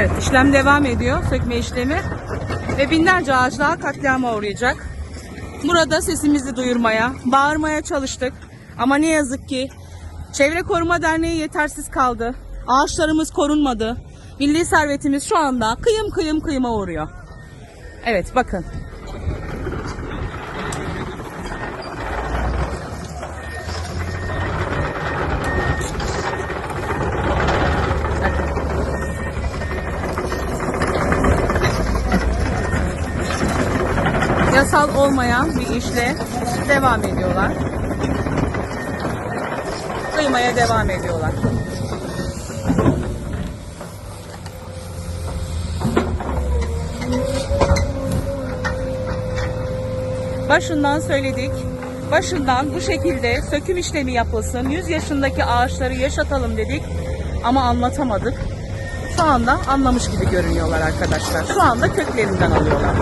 Evet işlem devam ediyor. Sökme işlemi. Ve binlerce ağaç daha katliama uğrayacak. Burada sesimizi duyurmaya, bağırmaya çalıştık. Ama ne yazık ki Çevre Koruma Derneği yetersiz kaldı. Ağaçlarımız korunmadı. Milli servetimiz şu anda kıyım kıyım kıyıma uğruyor. Evet bakın. Yasal olmayan bir işle devam ediyorlar. Kıymaya devam ediyorlar. Başından söyledik. Başından bu şekilde söküm işlemi yapılsın. 100 yaşındaki ağaçları yaşatalım dedik. Ama anlatamadık. Şu anda anlamış gibi görünüyorlar arkadaşlar. Şu anda köklerinden alıyorlar.